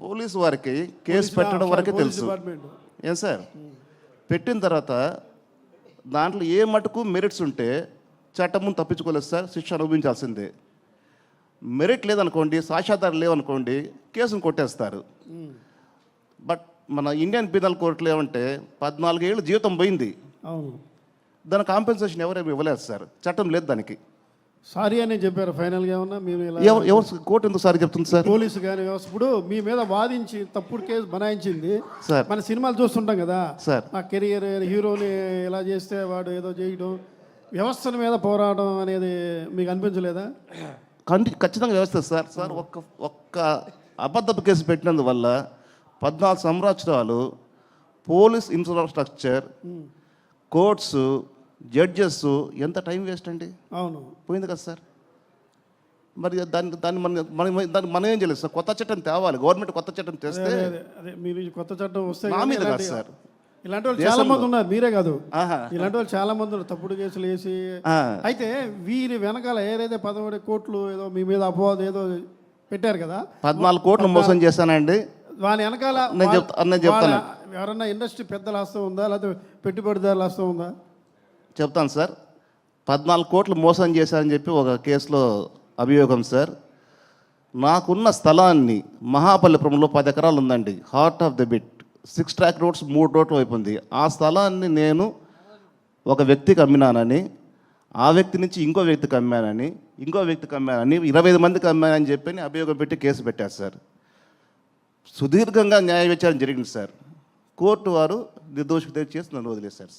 Police వారికి case పెట్టడం వరకే తెలుసు. ఏం సార్ పెట్టిన తర్వాత దాంట్లో ఏ మటుకు మెరిట్స్ ఉంటే చట్టం ముందు తప్పించుకోలేదు సార్ శిక్ష అనుభవించాల్సిందే. మెరిట్ లేదనుకోండి సాక్ష్యాధారం లేవనుకోండి కేసును కొట్టేస్తారు. బట్ మన ఇండియన్ పీనల్ కోర్టులో ఏమంటే పద్నాలుగేళ్ళు జీవితం పోయింది. దాని కాంపెన్సేషన్ ఎవరేమి ఇవ్వలేదు సార్ చట్టం లేదు దానికి. సారీ అని చెప్పారు. ఫైనల్గా ఏమన్నా? మేము ఇలా ఎవరు కోర్టు ఎందుకు సార్ చెప్తుంది సార్? పోలీసు కానీ వ్యవస్థ ఇప్పుడు మీ మీద వాదించి తప్పుడు కేసు బనాయించింది. సార్. మన సినిమాలు చూస్తుంటాం కదా. సార్. ఆ కెరియర్ హీరోని ఇలా చేస్తే వాడు ఏదో చేయడం వ్యవస్థల మీద పోరాటం అనేది మీకు అనిపించలేదా? కంటి ఖచ్చితంగా వ్యవస్థ సార్. సార్ ఒక్క ఒక్క అబద్ధపు కేసు పెట్టినందువల్ల పద్నాలుగు సంవత్సరాలు పోలీస్ ఇన్ఫ్రాస్ట్రక్చర్ కోర్ట్స్ జడ్జెస్ ఎంత టైం వేస్ట్ అండి? అవును. పోయింది కదా సార్. మరి దాన్ని దాన్ని మన మనం దాన్ని మనం ఏం చేయలేదు సార్? కొత్త చట్టం తేవాలి. గవర్నమెంట్ కొత్త చట్టం తెస్తే అదే మీరు కొత్త చట్టం వస్తే మీద కాదు సార్. ఇలాంటి వాళ్ళు చాలా మంది ఉన్నారు. మీరే కాదు. ఇలాంటి వాళ్ళు చాలా మంది ఉన్నారు. తప్పుడు కేసులు వేసి. అయితే వీరి వెనకాల ఏదైతే పదమూడు కోట్లు ఏదో మీ మీద అపవాదం ఏదో పెట్టారు కదా పద్నాలుగు కోట్లు మోసం చేశానండి. వాని వెనకాల నేను చెప్తా నేను చెప్తాను. ఎవరన్నా ఇండస్ట్రీ పెద్దల హస్తం ఉందా? లేకపోతే పెట్టుబడిదారుల హస్తం ఉందా? చెప్తాను సార్. పద్నాలుగు కోట్లు మోసం చేశారని చెప్పి ఒక కేసులో అభియోగం సార్. నాకున్న స్థలాన్ని మహాబలిపురంలో పది ఎకరాలు ఉందండి. Heart of the bit six track roads మూడు రోడ్లు వైపు ఉంది. ఆ స్థలాన్ని నేను ఒక వ్యక్తికి అమ్మినానని ఆ వ్యక్తి నుంచి ఇంకో వ్యక్తికి అమ్మానని ఇంకో వ్యక్తికి అమ్మానని ఇరవై ఐదు మందికి అమ్మానని చెప్పి అభియోగం పెట్టి కేసు పెట్టారు సార్. సుదీర్ఘంగా న్యాయ విచారణ జరిగింది సార్. కోర్టు వారు నిర్దోషి చేసి నన్ను వదిలేశారు